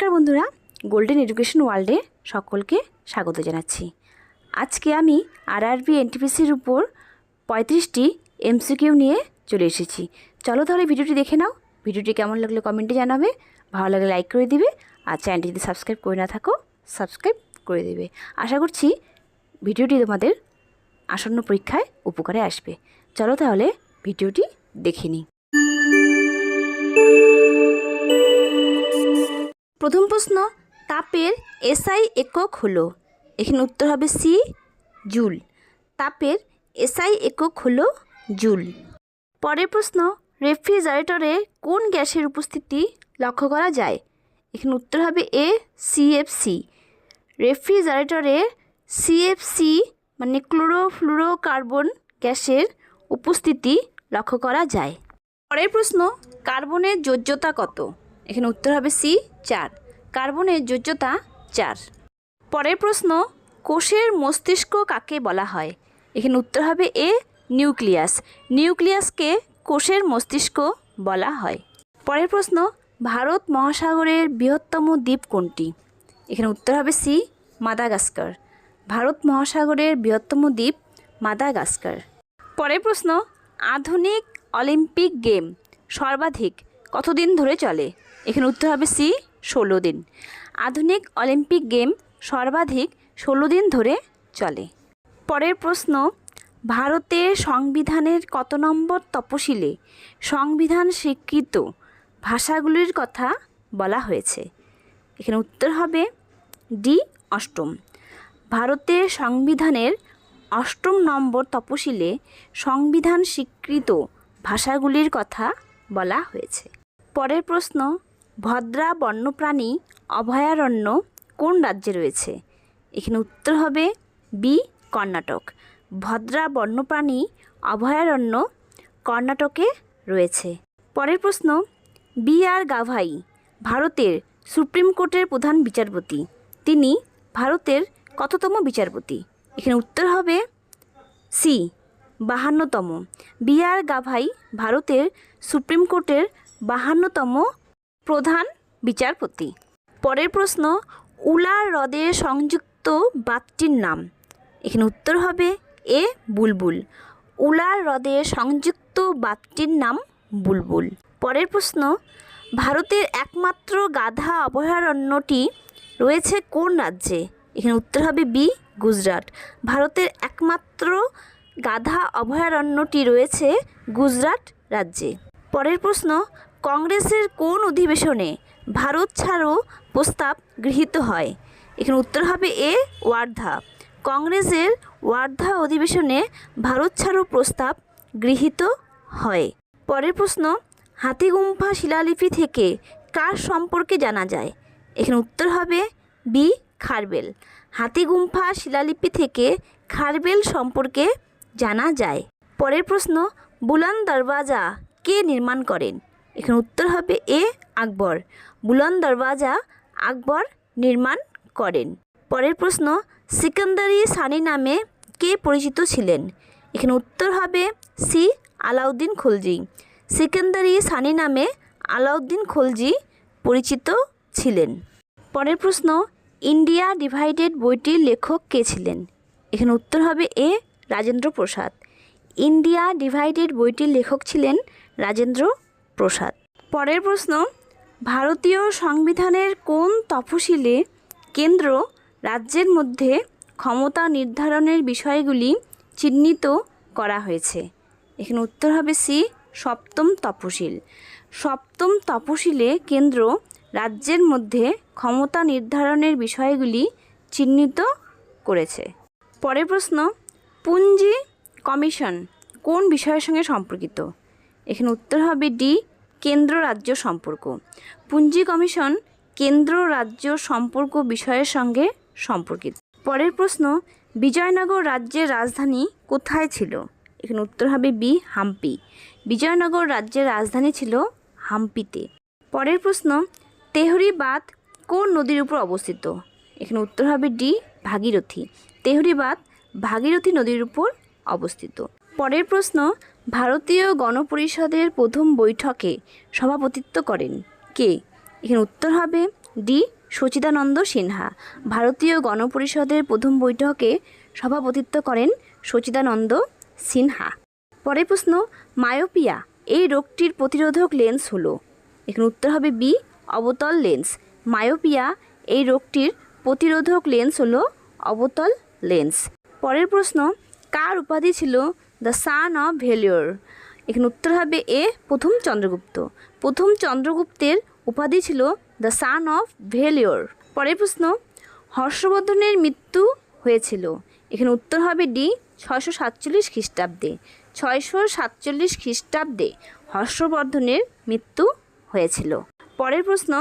নমস্কার বন্ধুরা golden education ওয়ার্ল্ডে সকলকে স্বাগত জানাচ্ছি। আজকে আমি আর আরআরবি এনটিপিসির উপর পঁয়ত্রিশটি এমসিকিউ নিয়ে চলে এসেছি। চলো তাহলে ভিডিওটি দেখে নাও, ভিডিওটি কেমন লাগলে কমেন্টে জানাবে, ভালো লাগলে লাইক করে দিবে, আর চ্যানেলটি যদি সাবস্ক্রাইব করে না থাকো, সাবস্ক্রাইব করে দেবে। আশা করছি ভিডিওটি তোমাদের আসন্ন পরীক্ষায় উপকারে আসবে। চলো তাহলে ভিডিওটি দেখে নিই। প্রথম প্রশ্ন, তাপের এসআই একক হলো। এখানে উত্তর হবে সি জুল। তাপের এসআই একক হলো জুল। পরের প্রশ্ন, রেফ্রিজারেটরে কোন গ্যাসের উপস্থিতি লক্ষ্য করা যায়? এখানে উত্তর হবে এ সিএফসি রেফ্রিজারেটরে সিএফসি মানে ক্লোরোফ্লুরোকার্বন গ্যাসের উপস্থিতি লক্ষ্য করা যায়। পরের প্রশ্ন, কার্বনের যোজ্যতা কত? এখানে উত্তর হবে সি, চার। কার্বনের যোজ্যতা চার। পরের প্রশ্ন, কোষের মস্তিষ্ক কাকে বলা হয়? এখানে উত্তর হবে এ, নিউক্লিয়াস। নিউক্লিয়াসকে কোষের মস্তিষ্ক বলা হয়। পরের প্রশ্ন, ভারত মহাসাগরের বৃহত্তম দ্বীপ কোনটি? এখানে উত্তর হবে সি, মাদাগাস্কার। ভারত মহাসাগরের বৃহত্তম দ্বীপ মাদাগাস্কার। পরের প্রশ্ন, আধুনিক অলিম্পিক গেম সর্বাধিক কতদিন ধরে চলে? এখানে উত্তর হবে সি, ষোলো দিন। আধুনিক অলিম্পিক গেম সর্বাধিক ষোলো দিন ধরে চলে। পরের প্রশ্ন ভারতের সংবিধানের কত নম্বর তপশিলে সংবিধান স্বীকৃত ভাষাগুলির কথা বলা হয়েছে? এখানে উত্তর হবে ডি, অষ্টম। ভারতের সংবিধানের অষ্টম নম্বর তপশিলে সংবিধান স্বীকৃত ভাষাগুলির কথা বলা হয়েছে। পরের প্রশ্ন ভদ্রা বন্যপ্রাণী অভয়ারণ্য কোন রাজ্যে রয়েছে? এখানে উত্তর হবে বি, কর্ণাটক। ভদ্রা বন্যপ্রাণী অভয়ারণ্য কর্ণাটকে রয়েছে। পরের প্রশ্ন, বি আর গাভাই ভারতের সুপ্রিম কোর্টের প্রধান বিচারপতি। তিনি ভারতের কততম বিচারপতি? এখানে উত্তর হবে সি, বাহান্নতম। বি আর গাভাই ভারতের সুপ্রিম কোর্টের বাহান্নতম প্রধান বিচারপতি। পরের প্রশ্ন উলার হ্রদে সংযুক্ত বাঁধটির নাম। এখানে উত্তর হবে এ, বুলবুল। উলার হ্রদে সংযুক্ত বাঁধটির নাম বুলবুল। পরের প্রশ্ন, ভারতের একমাত্র গাধা অভয়ারণ্যটি রয়েছে কোন রাজ্যে? এখানে উত্তর হবে বি, গুজরাট। ভারতের একমাত্র গাধা অভয়ারণ্যটি রয়েছে গুজরাট রাজ্যে। পরের প্রশ্ন কংগ্রেসের কোন অধিবেশনে ভারত ছাড়ো প্রস্তাব গৃহীত হয়? এখানে উত্তর হবে এ, ওয়ার্ধা। কংগ্রেসের ওয়ার্ধা অধিবেশনে ভারত ছাড়ো প্রস্তাব গৃহীত হয়। পরের প্রশ্ন, হাতিগুম্ফা শিলালিপি থেকে কার সম্পর্কে জানা যায়? এখানে উত্তর হবে বি, খারবেল। হাতিগুম্ফা শিলালিপি থেকে খারবেল সম্পর্কে জানা যায়। পরের প্রশ্ন, বুলান দরওয়াজা কে নির্মাণ করেন? এখানে উত্তর হবে এ, আকবর। বুলন দরওয়াজা আকবর নির্মাণ করেন। পরের প্রশ্ন, সিকান্দারি সানি নামে কে পরিচিত ছিলেন? এখানে উত্তর হবে সি, আলাউদ্দিন খলজি। সিকান্দারি সানি নামে আলাউদ্দিন খলজি পরিচিত ছিলেন। পরের প্রশ্ন, ইন্ডিয়া ডিভাইডেড বইটির লেখক কে ছিলেন? এখানে উত্তর হবে A, Rajendra Prasad. India divided বইটির লেখক ছিলেন রাজেন্দ্র প্রসাদ। পরের প্রশ্ন, ভারতীয় সংবিধানের কোন তফসিলে কেন্দ্র রাজ্যের মধ্যে ক্ষমতা নির্ধারণের বিষয়গুলি চিহ্নিত করা হয়েছে? এখানে উত্তর হবে সি, সপ্তম তপশিল সপ্তম তপশিলে কেন্দ্র রাজ্যের মধ্যে ক্ষমতা নির্ধারণের বিষয়গুলি চিহ্নিত করেছে। পরের প্রশ্ন, পুঞ্জি কমিশন কোন বিষয়ের সঙ্গে সম্পর্কিত? এখানে উত্তর হবে ডি কেন্দ্র রাজ্য সম্পর্ক। পুঞ্জি কমিশন কেন্দ্র রাজ্য সম্পর্ক বিষয়ের সঙ্গে সম্পর্কিত। পরের প্রশ্ন, বিজয়নগর রাজ্যের রাজধানী কোথায় ছিল? এখানে উত্তর হবে বি, হাম্পি। বিজয়নগর রাজ্যের রাজধানী ছিল হাম্পিতে। পরের প্রশ্ন তেহরি বাঁধ কোন নদীর উপর অবস্থিত? এখানে উত্তর হবে ডি, ভাগীরথী। তেহরি বাঁধ ভাগীরথী নদীর উপর অবস্থিত। পরের প্রশ্ন ভারতীয় গণপরিষদের প্রথম বৈঠকে সভাপতিত্ব করেন কে? এখানে উত্তর হবে ডি, সচিদানন্দ সিনহা। ভারতীয় গণপরিষদের প্রথম বৈঠকে সভাপতিত্ব করেন সচিদানন্দ সিনহা। পরের প্রশ্ন, মায়োপিয়া, এই রোগটির প্রতিরোধক লেন্স হলো? এখানে উত্তর হবে বি, অবতল লেন্স। মায়োপিয়া, এই রোগটির প্রতিরোধক লেন্স হলো অবতল লেন্স। পরের প্রশ্ন, কার উপাধি ছিল দ্য সান অফ ভেলিওর এখানে উত্তর হবে এ, প্রথম চন্দ্রগুপ্ত। প্রথম চন্দ্রগুপ্তের উপাধি ছিল দ্য সান অফ ভেলিওর পরের প্রশ্ন, হর্ষবর্ধনের মৃত্যু হয়েছিল। এখানে উত্তর হবে ডি, ছয়শো সাতচল্লিশ খ্রিস্টাব্দে। ছয়শো সাতচল্লিশ খ্রিস্টাব্দে হর্ষবর্ধনের মৃত্যু হয়েছিল। পরের প্রশ্ন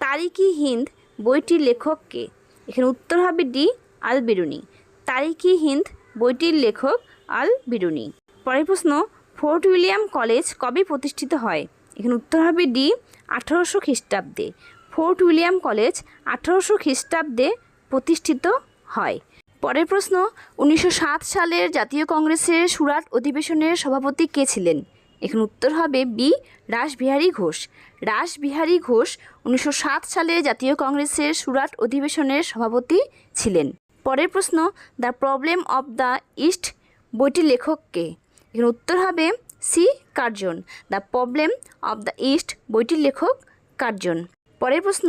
তারিকি হিন্দ বইটির লেখককে। এখানে উত্তর হবে ডি আল বিরুনি তারিকি হিন্দ বইটির লেখক আল বিরুনি পরের প্রশ্ন, ফোর্ট উইলিয়াম কলেজ কবে প্রতিষ্ঠিত হয়? এখানে উত্তর হবে ডি, আঠারোশো খ্রিস্টাব্দে। ফোর্ট উইলিয়াম কলেজ আঠারোশো খ্রিস্টাব্দে প্রতিষ্ঠিত হয়। পরের প্রশ্ন, উনিশশো সাত সালের জাতীয় কংগ্রেসের সুরাট অধিবেশনের সভাপতি কে ছিলেন? এখানে উত্তর হবে বি, রাসবিহারী ঘোষ। রাসবিহারী ঘোষ উনিশশো সাত সালে জাতীয় কংগ্রেসের সুরাট অধিবেশনের সভাপতি ছিলেন। পরের প্রশ্ন, the problem of the east বইটির লেখককে এখানে উত্তর হবে C Curzon. The problem of the east, বইটির লেখক কার্জন। পরের প্রশ্ন,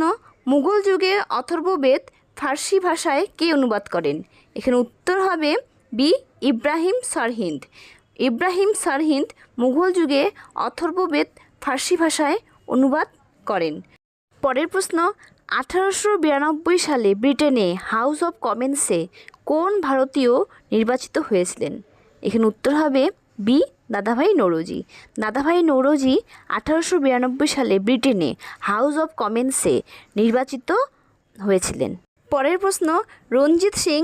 মুঘল যুগে অথর্ববেদ ফার্সি ভাষায় কে অনুবাদ করেন? এখানে উত্তর হবে বি ইব্রাহিম সরহিন্দ। ইব্রাহিম সরহিন্দ মুঘল যুগে অথর্ববেদ ফার্সি ভাষায় অনুবাদ করেন। পরের প্রশ্ন, আঠারোশো বিরানব্বই সালে ব্রিটেনে হাউস অফ কমেন্সে কোন ভারতীয় নির্বাচিত হয়েছিলেন? এখানে উত্তর হবে বি, দাদাভাই নৌরোজি। দাদাভাই নৌরোজি আঠারোশো বিরানব্বই সালে ব্রিটেনে হাউস অফ কমেন্সে নির্বাচিত হয়েছিলেন। পরের প্রশ্ন, রঞ্জিত সিং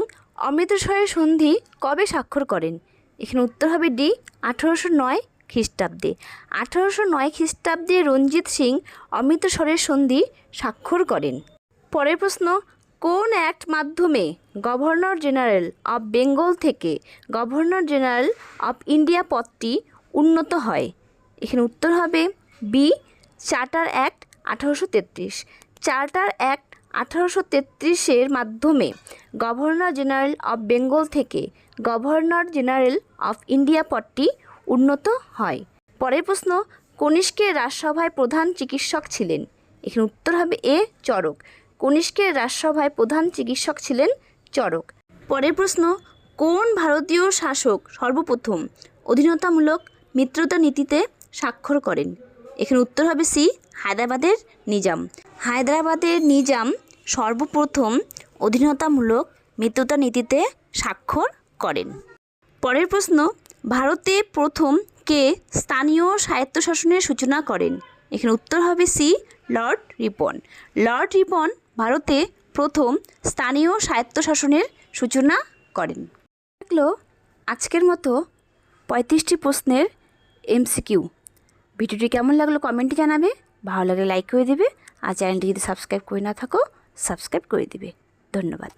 অমৃতসরের সন্ধি কবে স্বাক্ষর করেন? এখানে উত্তর হবে ডি, আঠারোশো নয় খ্রিস্টাব্দে। আঠারোশো নয় খ্রিস্টাব্দে রঞ্জিত সিং অমৃতসরের সন্ধি স্বাক্ষর করেন। পরের প্রশ্ন কোন অ্যাক্ট মাধ্যমে গভর্নর জেনারেল অফ বেঙ্গল থেকে গভর্নর জেনারেল অফ ইন্ডিয়া পদটি উন্নত হয়? এখানে উত্তর হবে বি চার্টার অ্যাক্ট আঠারোশো তেত্রিশ। চার্টার অ্যাক্ট আঠারোশো তেত্রিশের মাধ্যমে গভর্নর জেনারেল অফ বেঙ্গল থেকে গভর্নর জেনারেল অফ ইন্ডিয়া পদটি উন্নত হয়। পরের প্রশ্ন, কনিষ্কের রাজসভায় প্রধান চিকিৎসক ছিলেন? এখানে উত্তর হবে এ চরক কনিষ্কের রাজসভায় প্রধান চিকিৎসক ছিলেন চরক পরের প্রশ্ন, কোন ভারতীয় শাসক সর্বপ্রথম অধীনতামূলক মিত্রতা নীতিতে স্বাক্ষর করেন? এখানে উত্তর হবে সি, হায়দ্রাবাদের নিজাম। হায়দ্রাবাদের নিজাম সর্বপ্রথম অধীনতামূলক মিত্রতা নীতিতে স্বাক্ষর করেন। পরের প্রশ্ন, ভারতে প্রথম কে স্থানীয় স্বায়ত্তশাসনের সূচনা করেন? এখানে উত্তর হবে C, Lord Ripon. Lord Ripon ভারতে প্রথম স্থানীয় স্বায়ত্তশাসনের সূচনা করেন। থাকল আজকের মতো পঁয়ত্রিশটি প্রশ্নের এমসিকিউ। ভিডিওটি কেমন লাগল কমেন্টে জানাবে, ভালো লাগলে লাইক করে দেবে, আর চ্যানেলটি যদি সাবস্ক্রাইব করে না থাকো, সাবস্ক্রাইব করে দেবে। ধন্যবাদ।